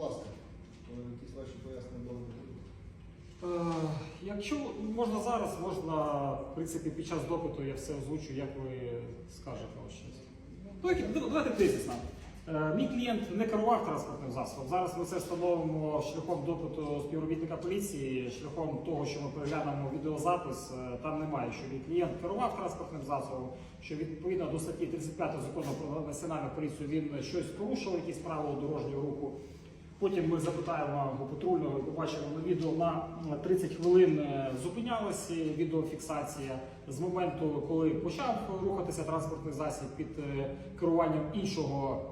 Будь якісь ваші пояснення були Е, Якщо можна зараз, можна, в принципі, під час допиту я все озвучу, як ви скажете ось щось. Давайте, давайте тезисно. Е, Мій клієнт не керував транспортним засобом. Зараз ми це встановимо шляхом допиту співробітника поліції, шляхом того, що ми переглянемо відеозапис. Е, Там немає, що мій клієнт керував транспортним засобом, що відповідно до статті 35 закону про національну поліцію він щось порушив, якісь правила дорожнього руху. Потім ми запитаємо патрульного побачимо на відео на 30 хвилин е, зупинялася відеофіксація з моменту, коли почав рухатися транспортний засіб під е, керуванням іншого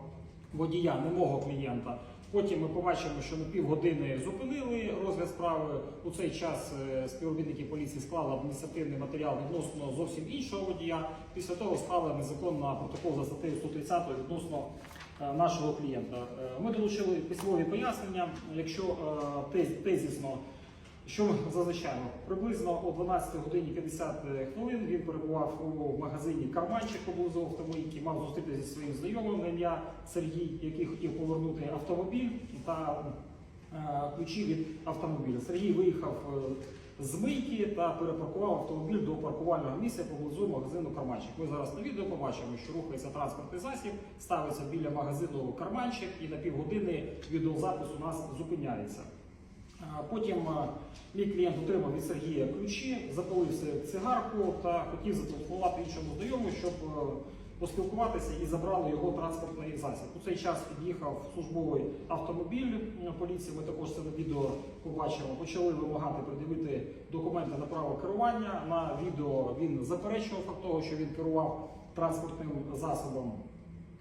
водія, не мого клієнта. Потім ми побачимо, що на півгодини зупинили розгляд справи. У цей час е, співробітники поліції склали адміністративний матеріал відносно зовсім іншого водія. Після того склали незаконно протокол за статтею 130 відносно е, нашого клієнта. Е, Ми долучили письмові пояснення. Якщо тез- тезісно, що ми зазначаємо? Приблизно о 12 годині 50 хвилин він перебував у магазині Карманчик поблизу автомийки, мав зустрітися зі своїм знайомим на ім'я Сергій, який хотів повернути автомобіль та е, ключі від автомобіля. Сергій виїхав е, з мийки та перепаркував автомобіль до паркувального місця поблизу магазину Карманчик. Ми зараз на відео побачимо, що рухається транспортний засіб, ставиться біля магазину Карманчик і на півгодини відеозапис у нас зупиняється. Потім мій клієнт отримав від Сергія ключі, запалив цигарку та хотів зателефонувати іншому знайомому, щоб е, поспілкуватися і забрали його транспортний засіб. У цей час під'їхав службовий автомобіль е, поліції. Ми також це на відео побачимо. Почали вимагати придивити документи на право керування. На відео він заперечував факт того, що він керував транспортним засобом.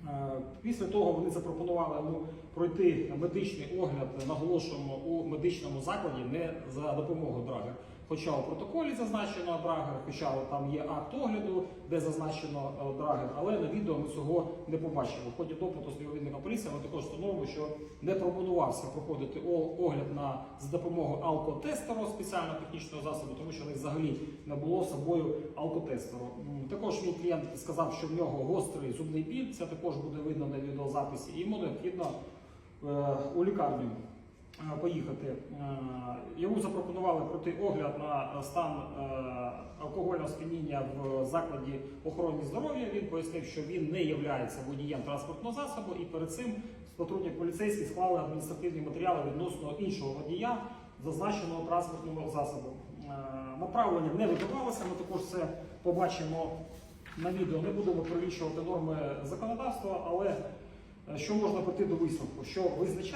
Е, Після того вони запропонували йому пройти медичний огляд, наголошуємо у медичному закладі не за допомогою драгер. Хоча у протоколі зазначено драгер, хоча там є акт огляду, де зазначено е, драгер, але на відео ми цього не побачили. В ході допиту співробітника поліції ми також встановили, що не пропонувався проходити огляд на за допомогою алкотестеру спеціального технічного засобу, тому що в них взагалі не було з собою алкотестеру. Також мій клієнт сказав, що в нього гострий зубний біль. Це також буде видно на відеозаписі, і йому необхідно е, у лікарню е, поїхати. Е, Йому запропонували пройти огляд на стан е, алкогольного сп'яніння в закладі охорони здоров'я. Він пояснив, що він не є водієм транспортного засобу, і перед цим патрульні поліцейські склали адміністративні матеріали відносно іншого водія, зазначеного транспортного засобу. Е, Направлення не видавалося, ми також це побачимо на відео. Не будемо перелічувати норми законодавства, але е, що можна прийти до висновку, що визначає.